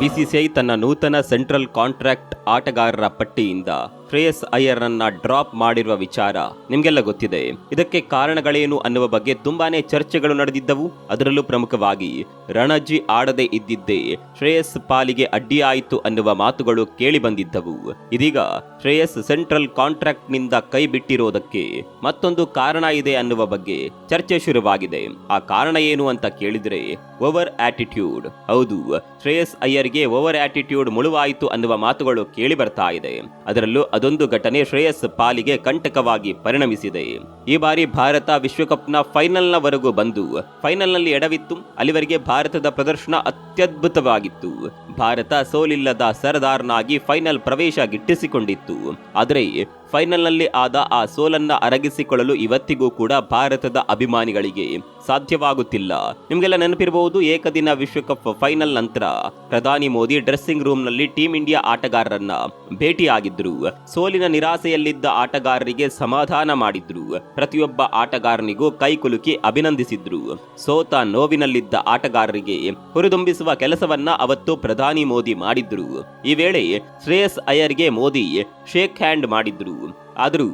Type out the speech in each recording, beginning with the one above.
BCCI ತನ್ನ ನೂತನ central contract ಆಟಗಾರರ ಪಟ್ಟಿಯಿಂದ ಶ್ರೇಯಸ್ ಅಯ್ಯರ್ನನ್ನ ಡ್ರಾಪ್ ಮಾಡಿರುವ ವಿಚಾರ ನಿಮಗೆಲ್ಲ ಗೊತ್ತಿದೆ. ಇದಕ್ಕೆ ಕಾರಣಗಳೇನು ಅನ್ನುವ ಬಗ್ಗೆ ತುಂಬಾನೇ ಚರ್ಚೆಗಳು ನಡೆದಿದ್ದವು. ಅದರಲ್ಲೂ ಪ್ರಮುಖವಾಗಿ ರಣಜಿ ಆಡದೆ ಇದ್ದಿದ್ದೇ ಶ್ರೇಯಸ್ ಪಾಲಿಗೆ ಅಡ್ಡಿಯಾಯಿತು ಅನ್ನುವ ಮಾತುಗಳು ಕೇಳಿ ಬಂದಿದ್ದವು. ಇದೀಗ ಶ್ರೇಯಸ್ ಸೆಂಟ್ರಲ್ ಕಾಂಟ್ರಾಕ್ಟ್ನಿಂದ ಕೈ ಬಿಟ್ಟಿರೋದಕ್ಕೆ ಮತ್ತೊಂದು ಕಾರಣ ಇದೆ ಅನ್ನುವ ಬಗ್ಗೆ ಚರ್ಚೆ ಶುರುವಾಗಿದೆ. ಆ ಕಾರಣ ಏನು ಅಂತ ಕೇಳಿದ್ರೆ ಓವರ್ ಆಟಿಟ್ಯೂಡ್. ಹೌದು ಶ್ರೇಯಸ್ ಅಯ್ಯರ್ಗೆ ಓವರ್ ಆಟಿಟ್ಯೂಡ್ ಮುಳುವಾಯಿತು ಅನ್ನುವ ಮಾತುಗಳು ಕೇಳಿ ಬರ್ತಾ ಇದೆ. ಅದರಲ್ಲೂ ಅದೊಂದು ಘಟನೆ ಶ್ರೇಯಸ್ ಪಾಲಿಗೆ ಕಂಟಕವಾಗಿ ಪರಿಣಮಿಸಿದೆ. ಈ ಬಾರಿ ಭಾರತ ವಿಶ್ವಕಪ್ನ ಫೈನಲ್ನವರೆಗೂ ಬಂದು, ಫೈನಲ್ನಲ್ಲಿ ಎಡವಿತ್ತು. ಅಲ್ಲಿವರೆಗೆ ಭಾರತದ ಪ್ರದರ್ಶನ ಅತ್ಯದ್ಭುತವಾಗಿತ್ತು. ಭಾರತ ಸೋಲಿಲ್ಲದ ಸರದಾರನಾಗಿ ಫೈನಲ್ ಪ್ರವೇಶ ಗಿಟ್ಟಿಸಿಕೊಂಡಿತ್ತು. ಆದರೆ ಫೈನಲ್ನಲ್ಲಿ ಆದ ಆ ಸೋಲನ್ನ ಅರಗಿಸಿಕೊಳ್ಳಲು ಇವತ್ತಿಗೂ ಕೂಡ ಭಾರತದ ಅಭಿಮಾನಿಗಳಿಗೆ ಸಾಧ್ಯವಾಗುತ್ತಿಲ್ಲ. ನಿಮಗೆಲ್ಲ ನೆನಪಿರಬಹುದು, ಏಕದಿನ ವಿಶ್ವಕಪ್ ಫೈನಲ್ ನಂತರ ಪ್ರಧಾನಿ ಮೋದಿ ಡ್ರೆಸ್ಸಿಂಗ್ ರೂಮ್ನಲ್ಲಿ ಟೀಂ ಇಂಡಿಯಾ ಆಟಗಾರರನ್ನ ಭೇಟಿಯಾಗಿದ್ರು. ಸೋಲಿನ ನಿರಾಸೆಯಲ್ಲಿದ್ದ ಆಟಗಾರರಿಗೆ ಸಮಾಧಾನ ಮಾಡಿದ್ರು. ಪ್ರತಿಯೊಬ್ಬ ಆಟಗಾರನಿಗೂ ಕೈಕುಲುಕಿ ಅಭಿನಂದಿಸಿದ್ರು. ಸೋತ ನೋವಿನಲ್ಲಿದ್ದ ಆಟಗಾರರಿಗೆ ಹುರಿದುಂಬಿಸುವ ಕೆಲಸವನ್ನ ಅವತ್ತು ಪ್ರಧಾನಿ ಮೋದಿ ಮಾಡಿದ್ರು. ಈ ವೇಳೆ ಶ್ರೇಯಸ್ ಅಯ್ಯರ್ಗೆ ಮೋದಿ ಶೇಕ್ ಹ್ಯಾಂಡ್ ಮಾಡಿದ್ರು. ಆದರೂ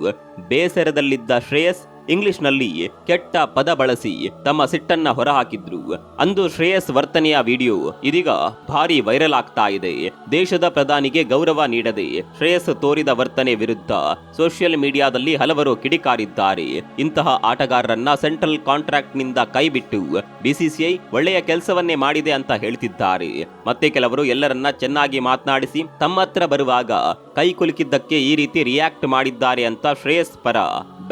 ಬೇಸರದಲ್ಲಿದ್ದ ಶ್ರೇಯಸ್ ಇಂಗ್ಲಿಷ್ನಲ್ಲಿ ಕೆಟ್ಟ ಪದ ಬಳಸಿ ತಮ್ಮ ಸಿಟ್ಟನ್ನ ಹೊರಹಾಕಿದ್ರು. ಅಂದು ಶ್ರೇಯಸ್ ವರ್ತನೆಯ ವಿಡಿಯೋ ಇದೀಗ ಭಾರಿ ವೈರಲ್ ಆಗ್ತಾ ಇದೆ. ದೇಶದ ಪ್ರಧಾನಿಗೆ ಗೌರವ ನೀಡದೆ ಶ್ರೇಯಸ್ ತೋರಿದ ವರ್ತನೆ ವಿರುದ್ಧ ಸೋಷಿಯಲ್ ಮೀಡಿಯಾದಲ್ಲಿ ಹಲವರು ಕಿಡಿಕಾರಿದ್ದಾರೆ. ಇಂತಹ ಆಟಗಾರರನ್ನ ಸೆಂಟ್ರಲ್ ಕಾಂಟ್ರಾಕ್ಟ್ನಿಂದ ಕೈಬಿಟ್ಟು ಬಿಸಿಸಿಐ ಒಳ್ಳೆಯ ಕೆಲಸವನ್ನೇ ಮಾಡಿದೆ ಅಂತ ಹೇಳ್ತಿದ್ದಾರೆ. ಮತ್ತೆ ಕೆಲವರು ಎಲ್ಲರನ್ನ ಚೆನ್ನಾಗಿ ಮಾತನಾಡಿಸಿ ತಮ್ಮ ಹತ್ರ ಬರುವಾಗ ಕೈ ಕುಲುಕಿದ್ದಕ್ಕೆ ಈ ರೀತಿ ರಿಯಾಕ್ಟ್ ಮಾಡಿದ್ದಾರೆ ಅಂತ ಶ್ರೇಯಸ್ ಪರ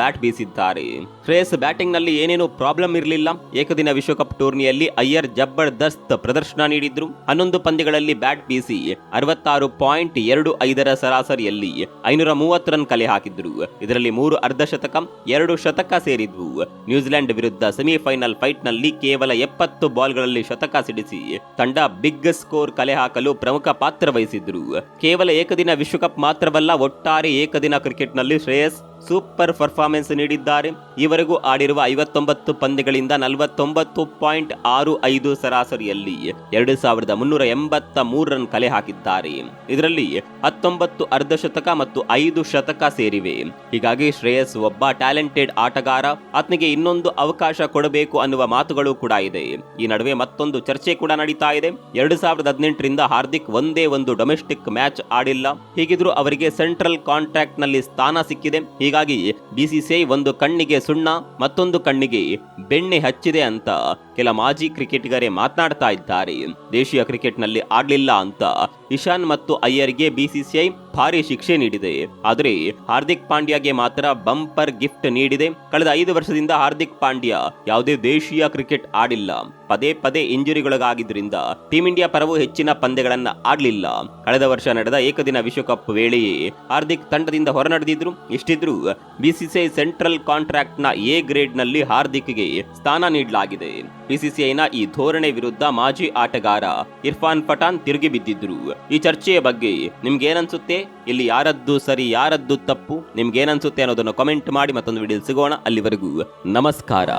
ಬ್ಯಾಟ್ ಬೀಸಿದ್ದಾರೆ. ಶ್ರೇಯಸ್ ಬ್ಯಾಟಿಂಗ್ನಲ್ಲಿ ಏನೇನು ಪ್ರಾಬ್ಲಮ್ ಇರಲಿಲ್ಲ. ಏಕದಿನ ವಿಶ್ವಕಪ್ ಟೂರ್ನಿಯಲ್ಲಿ ಅಯ್ಯರ್ ಜಬರ್ದಸ್ತ್ ಪ್ರದರ್ಶನ ನೀಡಿದ್ರು. ಹನ್ನೊಂದು ಪಂದ್ಯಗಳಲ್ಲಿ ಬ್ಯಾಟ್ ಬೀಸಿ ಅರವತ್ತಾರು ಪಾಯಿಂಟ್ ಎರಡು ಐದರ ಸರಾಸರಿಯಲ್ಲಿ ಐನೂರ ಮೂವತ್ತು ರನ್ ಕಲೆ ಹಾಕಿದ್ರು. ಇದರಲ್ಲಿ ಮೂರು ಅರ್ಧ ಶತಕ, ಎರಡು ಶತಕ ಸೇರಿದ್ವು. ನ್ಯೂಜಿಲೆಂಡ್ ವಿರುದ್ಧ ಸೆಮಿಫೈನಲ್ ಫೈಟ್ನಲ್ಲಿ ಕೇವಲ ಎಪ್ಪತ್ತು ಬಾಲ್ಗಳಲ್ಲಿ ಶತಕ ಸಿಡಿಸಿ ತಂಡ ಬಿಗ್ ಸ್ಕೋರ್ ಕಲೆ ಹಾಕಲು ಪ್ರಮುಖ ಪಾತ್ರ ವಹಿಸಿದ್ರು. ಕೇವಲ ಏಕದಿನ ವಿಶ್ವಕಪ್ ಮಾತ್ರವಲ್ಲ, ಒಟ್ಟಾರೆ ಏಕದಿನ ಕ್ರಿಕೆಟ್ನಲ್ಲಿ ಶ್ರೇಯಸ್ ಸೂಪರ್ ಪರ್ಫಾರ್ಮೆನ್ಸ್ ನೀಡಿದ್ದಾರೆ. ಈವರೆಗೂ ಆಡಿರುವ ಐವತ್ತೊಂಬತ್ತು ಪಂದ್ಯಗಳಿಂದ ನಲವತ್ತೊಂಬತ್ತು ಪಾಯಿಂಟ್ ಆರು ಐದು ಸರಾಸರಿಯಲ್ಲಿ ಎರಡು ಸಾವಿರದ ಮುನ್ನೂರ ಎಂಬತ್ತ ಮೂರು ರನ್ ಕಲೆ ಹಾಕಿದ್ದಾರೆ. ಇದರಲ್ಲಿ ಹತ್ತೊಂಬತ್ತು ಅರ್ಧಶತಕ ಮತ್ತು ಐದು ಶತಕ ಸೇರಿವೆ. ಹೀಗಾಗಿ ಶ್ರೇಯಸ್ ಒಬ್ಬ ಟ್ಯಾಲೆಂಟೆಡ್ ಆಟಗಾರ ಆತನಿಗೆ ಇನ್ನೊಂದು ಅವಕಾಶ ಕೊಡಬೇಕು ಅನ್ನುವ ಮಾತುಗಳು ಕೂಡ ಇದೆ. ಈ ನಡುವೆ ಮತ್ತೊಂದು ಚರ್ಚೆ ಕೂಡ ನಡೀತಾ ಇದೆ. ಎರಡು ಸಾವಿರದ ಹದಿನೆಂಟರಿಂದ ಹಾರ್ದಿಕ್ ಒಂದೇ ಒಂದು ಡೊಮೆಸ್ಟಿಕ್ ಮ್ಯಾಚ್ ಆಡಿಲ್ಲ. ಹೀಗಿದ್ರೂ ಅವರಿಗೆ ಸೆಂಟ್ರಲ್ ಕಾಂಟ್ರಾಕ್ಟ್ನಲ್ಲಿ ಸ್ಥಾನ ಸಿಕ್ಕಿದೆ. ಹೀಗಾಗಿ ಬಿಸಿಸಿಐ ಒಂದು ಕಣ್ಣಿಗೆ ಸುಣ್ಣ, ಮತ್ತೊಂದು ಕಣ್ಣಿಗೆ ಬೆಣ್ಣೆ ಹಚ್ಚಿದೆ ಅಂತ ಕೆಲ ಮಾಜಿ ಕ್ರಿಕೆಟಿಗರೇ ಮಾತನಾಡ್ತಾ ಇದ್ದಾರೆ. ದೇಶೀಯ ಕ್ರಿಕೆಟ್ನಲ್ಲಿ ಆಡಲಿಲ್ಲ ಅಂತ ಇಶಾನ್ ಮತ್ತು ಅಯ್ಯರ್ಗೆ ಬಿಸಿಸಿಐ ಭಾರಿ ಶಿಕ್ಷೆ ನೀಡಿದೆ. ಆದರೆ ಹಾರ್ದಿಕ್ ಪಾಂಡ್ಯಗೆ ಮಾತ್ರ ಬಂಪರ್ ಗಿಫ್ಟ್ ನೀಡಿದೆ. ಕಳೆದ ಐದು ವರ್ಷದಿಂದ ಹಾರ್ದಿಕ್ ಪಾಂಡ್ಯ ಯಾವುದೇ ದೇಶೀಯ ಕ್ರಿಕೆಟ್ ಆಡಿಲ್ಲ. ಪದೇ ಪದೇ ಇಂಜುರಿಗೊಳಗಾಗಿದ್ದರಿಂದ ಟೀಂ ಇಂಡಿಯಾ ಪರವು ಹೆಚ್ಚಿನ ಪಂದ್ಯಗಳನ್ನು ಆಡಲಿಲ್ಲ. ಕಳೆದ ವರ್ಷ ನಡೆದ ಏಕದಿನ ವಿಶ್ವಕಪ್ ವೇಳೆಯೇ ಹಾರ್ದಿಕ್ ತಂಡದಿಂದ ಹೊರನಡೆದಿದ್ರು. ಇಷ್ಟಿದ್ರೂ ಬಿಸಿಸಿಐ ಸೆಂಟ್ರಲ್ ಕಾಂಟ್ರಾಕ್ಟ್ನ ಎ ಗ್ರೇಡ್ನಲ್ಲಿ ಹಾರ್ದಿಕ್ಗೆ ಸ್ಥಾನ ನೀಡಲಾಗಿದೆ. ಬಿಸಿಸಿಐನ ಈ ಧೋರಣೆ ವಿರುದ್ಧ ಮಾಜಿ ಆಟಗಾರ ಇರ್ಫಾನ್ ಪಠಾನ್ ತಿರುಗಿ ಬಿದ್ದಿದ್ರು. ಈ ಚರ್ಚೆಯ ಬಗ್ಗೆ ನಿಮ್ಗೇನನ್ಸುತ್ತೆ? ಇಲ್ಲಿ ಯಾರದ್ದು ಸರಿ, ಯಾರದ್ದು ತಪ್ಪು? ನಿಮ್ಗೇನನ್ಸುತ್ತೆ ಅನ್ನೋದನ್ನು ಕಮೆಂಟ್ ಮಾಡಿ ಮತ್ತೊಂದು ವಿಡಿಯೋ ಸಿಗೋಣ. ಅಲ್ಲಿವರೆಗೂ ನಮಸ್ಕಾರ.